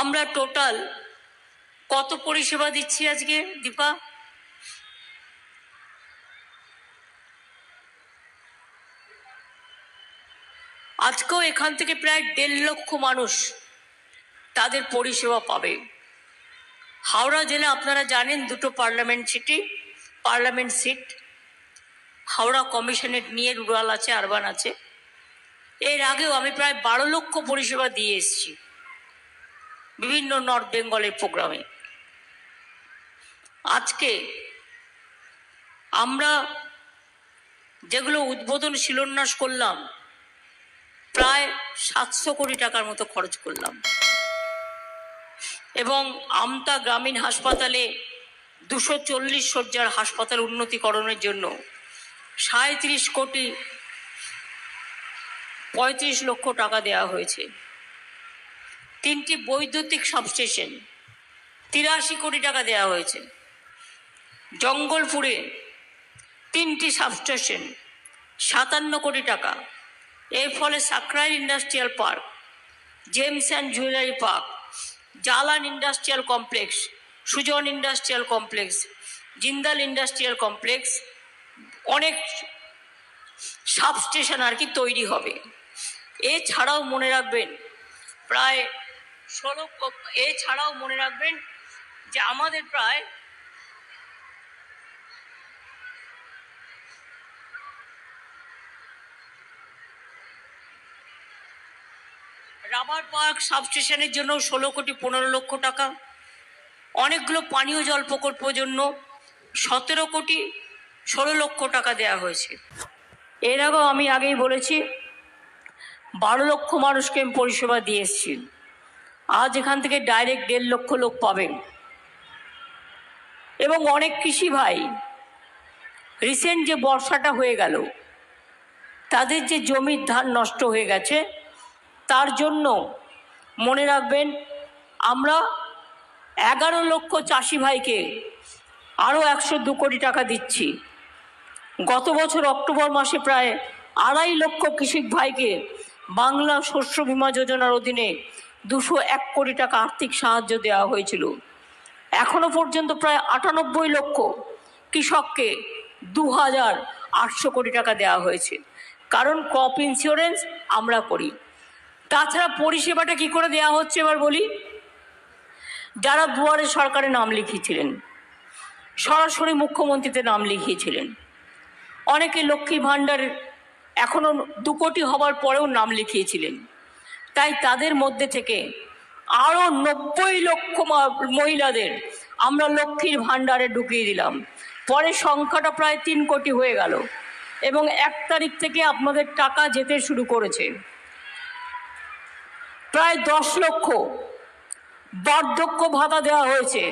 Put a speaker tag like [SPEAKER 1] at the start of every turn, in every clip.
[SPEAKER 1] আমরা টোটাল কত পরিষেবা দিচ্ছি আজকে, দীপা? আজকেও এখান থেকে প্রায় দেড় লক্ষ মানুষ তাদের পরিষেবা পাবে। হাওড়া জেলা, আপনারা জানেন, দুটো parliament seat, parliament seat. Howrah কমিশনের নিয়ে রুরাল আছে, আরবান আছে। এর আগেও আমি প্রায় বারো লক্ষ পরিষেবা দিয়ে এসেছি। বিভিন্ন নর্থ বেঙ্গলের প্রোগ্রামে। আজকে আমরা যেগুলো উদ্বোধন শিলান্যাস করলাম, প্রায় সাতশো কোটি টাকার মতো খরচ করলাম। এবং আমতা গ্রামীণ হাসপাতালে দুশো চল্লিশ শয্যার হাসপাতাল উন্নতিকরণের জন্য সাঁত্রিশ কোটি পঁয়ত্রিশ লক্ষ টাকা দেওয়া হয়েছে। তিনটি বৈদ্যুতিক সাবস্টেশন তিরাশি কোটি টাকা দেওয়া হয়েছে। জঙ্গলপুরে তিনটি সাবস্টেশন সাতান্ন কোটি টাকা। এর ফলে Sankrail industrial park, gems and jewellery park, Jalan industrial complex, Sujan industrial complex, Jindal industrial complex, অনেক সাবস্টেশন আর কি তৈরি হবে। এছাড়াও মনে রাখবেন, প্রায় ষোলো এছাড়াও মনে রাখবেন যে আমাদের প্রায় রাবার পার্ক সাবস্টেশনের জন্য ষোলো কোটি পনেরো লক্ষ টাকা, অনেকগুলো পানীয় জল প্রকল্পের জন্য সতেরো কোটি ষোলো লক্ষ টাকা দেওয়া হয়েছে। এর আগেও আমি আগেই বলেছি, বারো লক্ষ মানুষকে পরিষেবা দিয়ে এসেছি। আজ এখান থেকে ডাইরেক্ট দেড় লক্ষ লোক পাবেন। এবং অনেক কৃষি ভাই রিসেন্ট যে বর্ষাটা হয়ে গেল, তাদের যে জমির ধান নষ্ট হয়ে গেছে, তার জন্য মনে রাখবেন, আমরা এগারো লক্ষ চাষি ভাইকে আরও একশো দু কোটি টাকা দিচ্ছি। গত বছর অক্টোবর মাসে প্রায় আড়াই লক্ষ কৃষক ভাইকে বাংলা শস্য বীমা যোজনার অধীনে দুশো এক কোটি টাকা আর্থিক সাহায্য দেওয়া হয়েছিল। এখনও পর্যন্ত প্রায় আটানব্বই লক্ষ কৃষককে দু হাজার আটশো কোটি টাকা দেওয়া হয়েছে। কারণ ক্রপ ইন্স্যুরেন্স আমরা করি। তাছাড়া পরিষেবাটা কি করে দেওয়া হচ্ছে এবার বলি? যারা দুয়ারে সরকারে নাম লিখিয়েছিলেন, সরাসরি মুখ্যমন্ত্রীতে নাম লিখিয়েছিলেন। অনেকে লক্ষ্মী ভাণ্ডার এখনও দু কোটি হবার পরেও নাম লিখিয়েছিলেন। তাই তাদের মধ্যে থেকে আরও নব্বই লক্ষ মহিলাদের আমরা লক্ষ্মীর ভাণ্ডারে ঢুকিয়ে দিলাম। পরে সংখ্যাটা প্রায় তিন কোটি হয়ে গেল এবং এক তারিখ থেকে আপনাদের টাকা যেতে শুরু করেছে। প্রায় দশ লক্ষ বার্ধক্য ভাতা দেওয়া হয়েছে।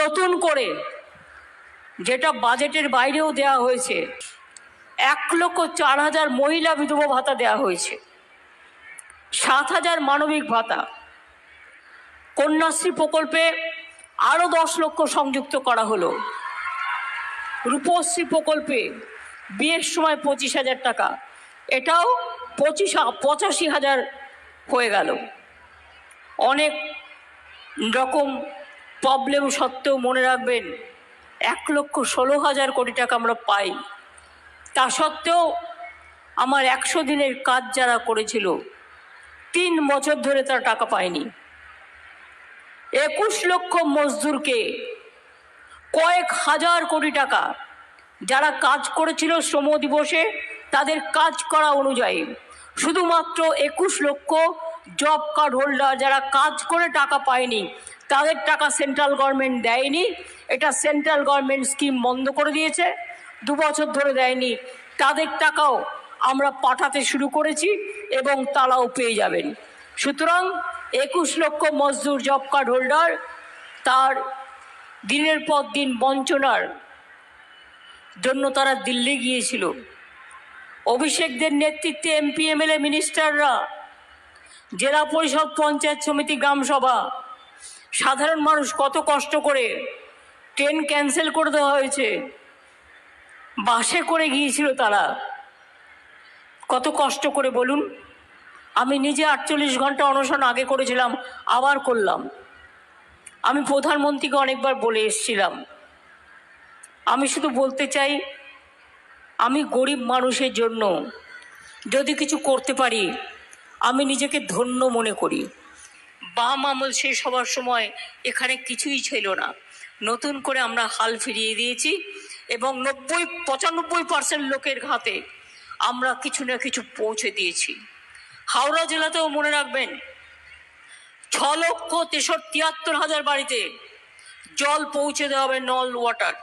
[SPEAKER 1] নতুন করে যেটা বাজেটের বাইরেও দেওয়া হয়েছে, এক লক্ষ চার হাজার মহিলা বিধবা ভাতা দেওয়া হয়েছে। সাত হাজার মানবিক ভাতা। কন্যাশ্রী প্রকল্পে আরও দশ লক্ষ সংযুক্ত করা হলো। রূপশ্রী প্রকল্পে বিয়ের সময় পঁচিশ হাজার টাকা। এটাও পঁচিশ, পঁচাশি হাজার হয়ে গেল। অনেক রকম প্রবলেম সত্ত্বেও মনে রাখবেন, এক লক্ষ ষোলো হাজার কোটি টাকা আমরা পাই। তা সত্ত্বেও আমার একশো দিনের কাজ যারা করেছিল তিন বছর ধরে তারা টাকা পায়নি। একুশ লক্ষ মজদুরকে কয়েক হাজার কোটি টাকা যারা কাজ করেছিল শ্রম দিবসে, তাদের কাজ করা অনুযায়ী শুধুমাত্র একুশ লক্ষ জব কার্ড হোল্ডার যারা কাজ করে টাকা পায়নি, তাদের টাকা সেন্ট্রাল গভর্নমেন্ট দেয়নি। এটা সেন্ট্রাল গভর্নমেন্ট স্কিম বন্ধ করে দিয়েছে। দু বছর ধরে দেয়নি। তাদের টাকাও আমরা পাঠাতে শুরু করেছি এবং তারাও পেয়ে যাবেন। সুতরাং একুশ লক্ষ মজদুর জব কার্ড হোল্ডার তার দিনের পর দিন বঞ্চনার জন্য তারা দিল্লি গিয়েছিল। অভিষেকদের নেতৃত্বে এমপি, এমএলএ, মিনিস্টাররা, জেলা পরিষদ, পঞ্চায়েত সমিতি, গ্রাম সভা, সাধারণ মানুষ কত কষ্ট করে ট্রেন ক্যান্সেল করে দেওয়া হয়েছে, বাসে করে গিয়েছিল তারা। কত কষ্ট করে বলুন। আমি নিজে আটচল্লিশ ঘণ্টা অনশন আগে করেছিলাম, আবার করলাম। আমি প্রধানমন্ত্রীকে অনেকবার বলে এসেছিলাম। আমি শুধু বলতে চাই, আমি গরিব মানুষের জন্য যদি কিছু করতে পারি, আমি নিজেকে ধন্য মনে করি। বাম আমল শেষ হওয়ার সময় এখানে কিছুই ছিল না। নতুন করে আমরা হাল ফিরিয়ে দিয়েছি এবং নব্বই, পঁচানব্বই পার্সেন্ট লোকের হাতে আমরা কিছু না কিছু পৌঁছে দিয়েছি। হাওড়া জেলাতেও মনে রাখবেন, ছ লক্ষ তেষট্টি তিয়াত্তর হাজার বাড়িতে জল পৌঁছে দেওয়া হবে নল ওয়াটার।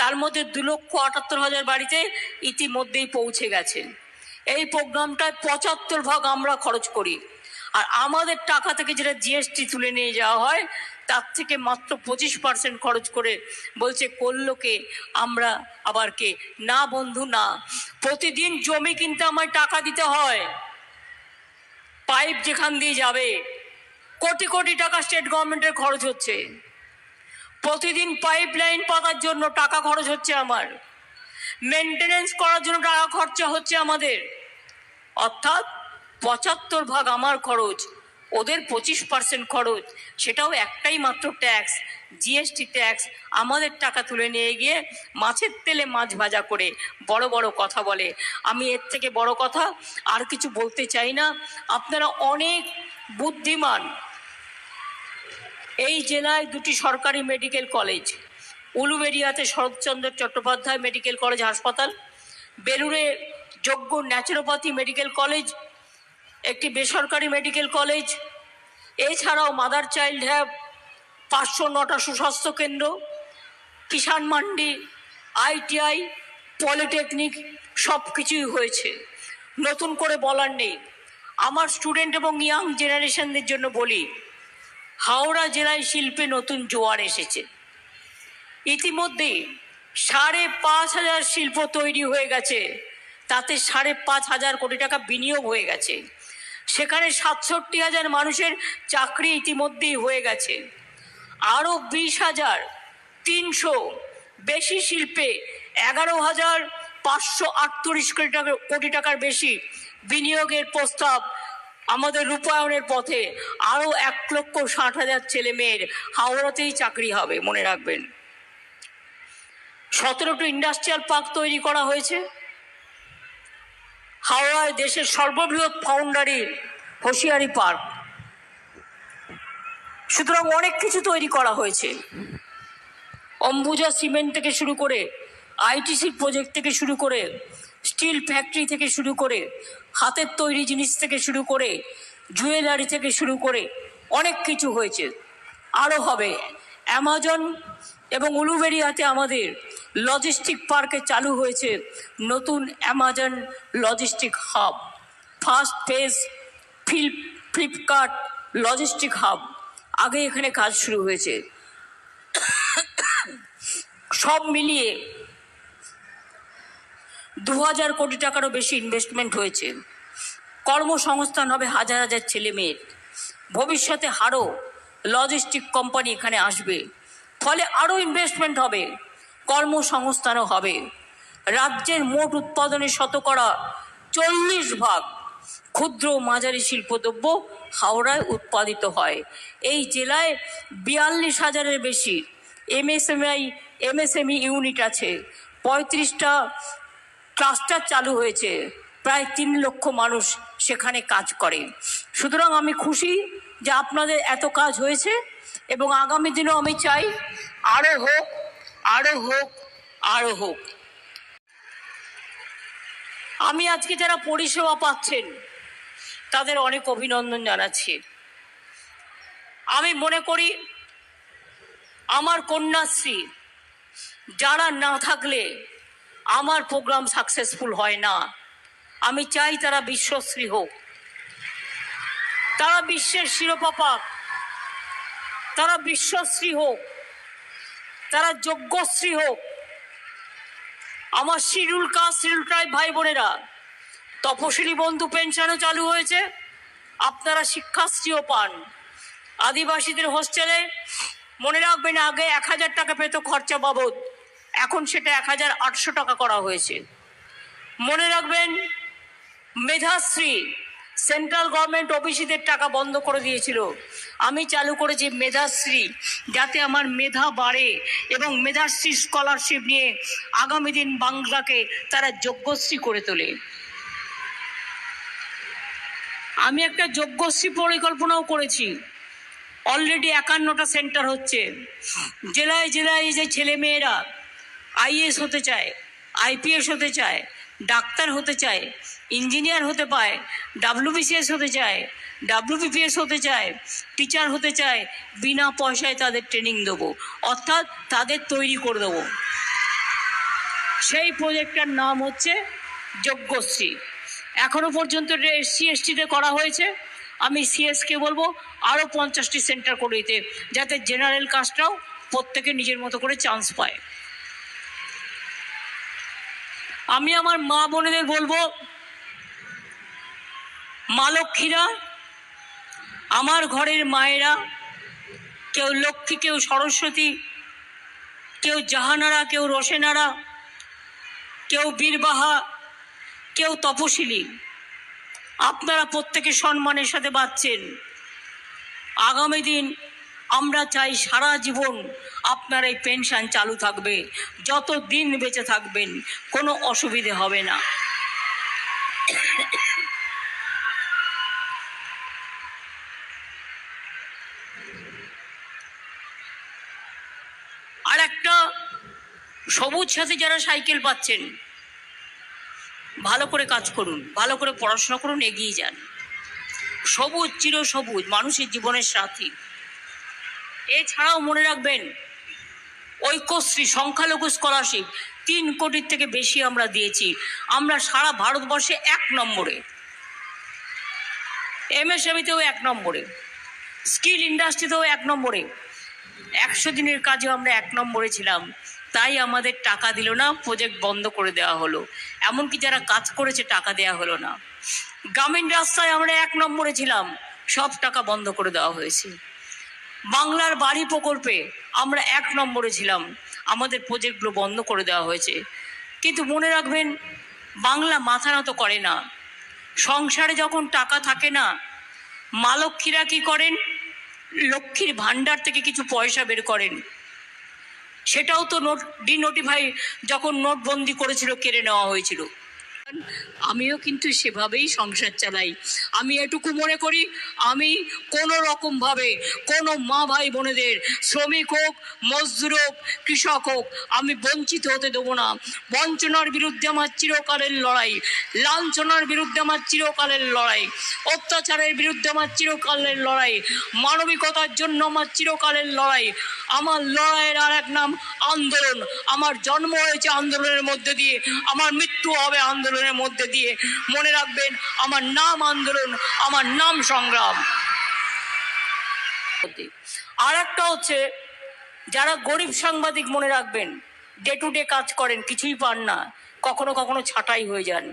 [SPEAKER 1] তার মধ্যে দু লক্ষ আটাত্তর হাজার বাড়িতে ইতিমধ্যেই পৌঁছে গেছে। এই প্রোগ্রামটায় পঁচাত্তর ভাগ আমরা খরচ করি। আর আমাদের টাকা থেকে যেটা জিএসটি তুলে নিয়ে যাওয়া হয় তার থেকে মাত্র পঁচিশ পার্সেন্ট খরচ করে বলছে করলোকে আমরা আবার কে? না বন্ধু, না। প্রতিদিন জমি কিনতে আমায় টাকা দিতে হয়। পাইপ যেখান দিয়ে যাবে। কোটি কোটি টাকা স্টেট গভর্নমেন্টের খরচ হচ্ছে। প্রতিদিন পাইপ লাইন পাতার জন্য টাকা খরচ হচ্ছে আমার। মেনটেনেন্স করার জন্য টাকা খরচা হচ্ছে আমাদের। অর্থাৎ পঁচাত্তর ভাগ আমার খরচ। ওদের পঁচিশ পার্সেন্ট খরচ, সেটাও একটাই মাত্র ট্যাক্স জিএসটি ট্যাক্স আমাদের টাকা তুলে নিয়ে গিয়ে মাছের তেলে মাছ ভাজা করে বড় বড় কথা বলে। আমি এর থেকে বড় কথা আর কিছু বলতে চাই না। আপনারা অনেক বুদ্ধিমান। এই জেলায় দুটি সরকারি মেডিকেল কলেজ উলুবেড়িয়াতে শরৎচন্দ্র চট্টোপাধ্যায় মেডিকেল কলেজ হাসপাতাল, বেলুড়ে যোগ্য ন্যাচুরোপ্যাথি মেডিকেল কলেজ একটি বেসরকারি মেডিকেল কলেজ, এছাড়াও মাদার চাইল্ড হ্যাব পাঁচশো নটা সুস্বাস্থ্য কেন্দ্র, কিষাণ মান্ডি, আইটিআই, পলিটেকনিক সব কিছুই হয়েছে। নতুন করে বলার নেই। আমার স্টুডেন্ট এবং ইয়াং জেনারেশনদের জন্য বলি, হাওড়া জেলায় শিল্পে নতুন জোয়ার এসেছে। ইতিমধ্যে সাড়ে পাঁচ হাজার শিল্প তৈরি হয়ে গেছে, তাতে সাড়ে পাঁচ হাজার কোটি টাকা বিনিয়োগ হয়ে গেছে। সেখানে সাতষট্টি হাজার মানুষের চাকরি ইতিমধ্যেই হয়ে গেছে। আরও বিশ হাজার তিনশো বেশি শিল্পে এগারো হাজার পাঁচশো আটত্রিশ কোটি টাকা, কোটি টাকার বেশি বিনিয়োগের প্রস্তাব আমাদের রূপায়ণের পথে আরও এক লক্ষ ষাট হাজার ছেলে মেয়ের হাওড়াতেই চাকরি হবে, মনে রাখবেন। সতেরোটি ইন্ডাস্ট্রিয়াল পার্ক তৈরি করা হয়েছে। হাওড়ায় দেশের সর্ববৃহৎ ফাউন্ডারি হুঁশিয়ারি পার্ক। সুতরাং অনেক কিছু তৈরি করা হয়েছে। অম্বুজা সিমেন্ট থেকে শুরু করে আইটিসি প্রজেক্ট থেকে শুরু করে, স্টিল ফ্যাক্টরি থেকে শুরু করে, হাতের তৈরি জিনিস থেকে শুরু করে, জুয়েলারি থেকে শুরু করে অনেক কিছু হয়েছে। আরও হবে। অ্যামাজন এবং উলুবেরিয়াতে আমাদের লজিস্টিক পার্কে চালু হয়েছে নতুন Amazon logistic hub first phase feel Flipkart logistic hub আগে এখানে কাজ শুরু হয়েছে। সব মিলিয়ে দু হাজার কোটি টাকারও বেশি ইনভেস্টমেন্ট হয়েছে। কর্মসংস্থান হবে হাজার হাজার ছেলে মেয়ের। ভবিষ্যতে আরও লজিস্টিক কোম্পানি এখানে আসবে। ফলে আরও ইনভেস্টমেন্ট হবে। কর্মসংস্থানও হবে। রাজ্যের মোট উৎপাদনের শতকরা চল্লিশ ভাগ ক্ষুদ্র মাঝারি শিল্পদ্রব্য হাওড়ায় উৎপাদিত হয়। এই জেলায় বিয়াল্লিশ হাজারের বেশি এমএসএমআই, এমএসএমই ইউনিট আছে। পঁয়ত্রিশটা ক্লাস্টার চালু হয়েছে। প্রায় তিন লক্ষ মানুষ সেখানে কাজ করে। সুতরাং আমি খুশি যে আপনাদের এত কাজ হয়েছে এবং আগামী দিনেও আমি চাই আরও হোক আরও হোক আরও হোক। আমি আজকে যারা পরিষেবা পাচ্ছেন, তাদের অনেক অভিনন্দন জানাচ্ছি। আমি মনে করি, আমার কন্যাশ্রী, যারা না থাকলে আমার প্রোগ্রাম সাকসেসফুল হয় না। আমি চাই তারা বিশ্বশ্রী হোক। তারা বিশ্বের শিরোপা পাক। তারা বিশ্বশ্রী হোক। তারা যোগ্যশ্রী হোক। আমার শিডিউল কাস্ট, শিডিউল ট্রাইব ভাই বোনেরা, তপশিলি বন্ধু পেনশনও চালু হয়েছে। আপনারা শিক্ষাশ্রীও পান। আদিবাসীদের হোস্টেলে মনে রাখবেন আগে এক হাজার টাকা পেত খরচা বাবদ। এখন সেটা এক হাজার আটশো টাকা করা হয়েছে। মনে রাখবেন, মেধাশ্রী সেন্ট্রাল গভর্নমেন্ট অফিসিদের টাকা বন্ধ করে দিয়েছিল। আমি চালু করেছি মেধাশ্রী, যাতে আমার মেধা বাড়ে এবং মেধাশ্রী স্কলারশিপ নিয়ে আগামী দিন বাংলাকে তারা যোগ্যশ্রী করে তোলে। আমি একটা যোগ্যশ্রী পরিকল্পনাও করেছি। অলরেডি একান্নটা সেন্টার হচ্ছে। জেলায় জেলায় যে ছেলে মেয়েরা আইএস হতে চায় আইপিএস হতে চায় ডাক্তার হতে চায়, ইঞ্জিনিয়ার হতে পায়, ডাব্লিউবিসিএস হতে চায়, ডাব্লিউবিপিএস হতে চায়, টিচার হতে চায়, বিনা পয়সায় তাদের ট্রেনিং দেবো, অর্থাৎ তাদের তৈরি করে দেবো। সেই প্রজেক্টটার নাম হচ্ছে যজ্ঞশ্রী। এখনও পর্যন্ত এসসি এসটিতে করা হয়েছে। আমি সিএসকে বলব আরও পঞ্চাশটি সেন্টার করে দিতে, যাতে জেনারেল কাস্টরাও প্রত্যেকে নিজের মতো করে চান্স পায়। আমি আমার মা বোনেদের বলব, মা লক্ষ্মীরা, আমার ঘরের মায়েরা, কেউ লক্ষ্মী, কেউ সরস্বতী, কেউ জাহানারা, কেউ রোশেনারা কেউ বীরবাহা, কেউ তপশিলি, আপনারা প্রত্যেকে সম্মানের সাথে বাঁচছেন। আগামী দিন আমরা চাই সারা জীবন আপনার এই পেনশন চালু থাকবে। যত দিন বেঁচে থাকবেন, কোনো অসুবিধে হবে না। আর একটা সবুজ সাথে যারা সাইকেল পাচ্ছেন, ভালো করে কাজ করুন, ভালো করে পড়াশোনা করুন, এগিয়ে যান। সবুজ চির সবুজ মানুষের জীবনের সাথী। এছাড়াও মনে রাখবেন, ঐক্যশ্রী সংখ্যালঘু স্কলারশিপ তিন কোটির থেকে বেশি আমরা দিয়েছি। আমরা সারা ভারতবর্ষে এক নম্বরে। এমএসএমিতেও এক নম্বরে। স্কিল ইন্ডাস্ট্রিতেও এক নম্বরে। একশো দিনের কাজেও আমরা এক নম্বরে ছিলাম। তাই আমাদের টাকা দিল না প্রজেক্ট বন্ধ করে দেওয়া হলো। এমনকি যারা কাজ করেছে, টাকা দেওয়া হলো না। গ্রামীণ রাস্তায় আমরা এক নম্বরে ছিলাম। সব টাকা বন্ধ করে দেওয়া হয়েছে। বাংলার বাড়ি প্রকল্পে আমরা এক নম্বরে ছিলাম। আমাদের প্রজেক্টগুলো বন্ধ করে দেওয়া হয়েছে। কিন্তু মনে রাখবেন, বাংলা মাথা নত করে না। সংসারে যখন টাকা থাকে না, মা লক্ষ্মীরা কী করেন? লক্ষ্মীর ভাণ্ডার থেকে কিছু পয়সা বের করেন। সেটাও তো নোট ডিনোটিফাই যখন নোটবন্দি করেছিল, কেড়ে নেওয়া হয়েছিল। আমিও কিন্তু সেভাবেই সংসার চালাই। আমি এটুকু মনে করি, আমি কোনো রকমভাবে কোনো মা ভাই বোনেদের, শ্রমিক হোক, মজদুর হোক, কৃষক হোক, আমি বঞ্চিত হতে দেবো না। বঞ্চনার বিরুদ্ধে আমার চিরকালের লড়াই, লাঞ্ছনার বিরুদ্ধে আমার চিরকালের লড়াই, অত্যাচারের বিরুদ্ধে আমার চিরকালের লড়াই, মানবিকতার জন্য আমার চিরকালের লড়াই আমার লড়াইয়ের আর এক নাম আন্দোলন। আমার জন্ম হয়েছে আন্দোলনের মধ্যে দিয়ে, আমার মৃত্যু হবে আন্দোলনের মধ্যে দিয়ে। মনে রাখবেন, আমার নাম আন্দোলন, আমার নাম সংগ্রাম। আর একটা হচ্ছে, যারা গরিব সাংবাদিক মনে রাখবেন ডে টু ডে কাজ করেন, কিছুই পান না, কখনো কখনো ছাঁটাই হয়ে যান।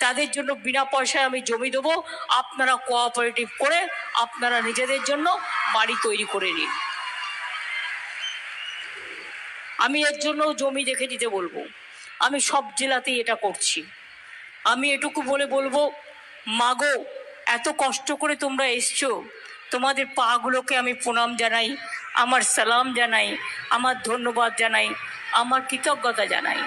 [SPEAKER 1] তাদের জন্য বিনা পয়সায় আমি জমি দেবো, আপনারা কোঅপারেটিভ করে আপনারা নিজেদের জন্য বাড়ি তৈরি করে নিন। আমি এর জন্য জমি দেখে দিতে বলব। আমি সব জেলাতেই এটা করছি। আমি এটুকু বলে বলব, মাগো, এত কষ্ট করে তোমরা এসছো, তোমাদের পাগুলোকে আমি প্রণাম জানাই, আমার সালাম জানাই, আমার ধন্যবাদ জানাই, আমার কৃতজ্ঞতা জানাই।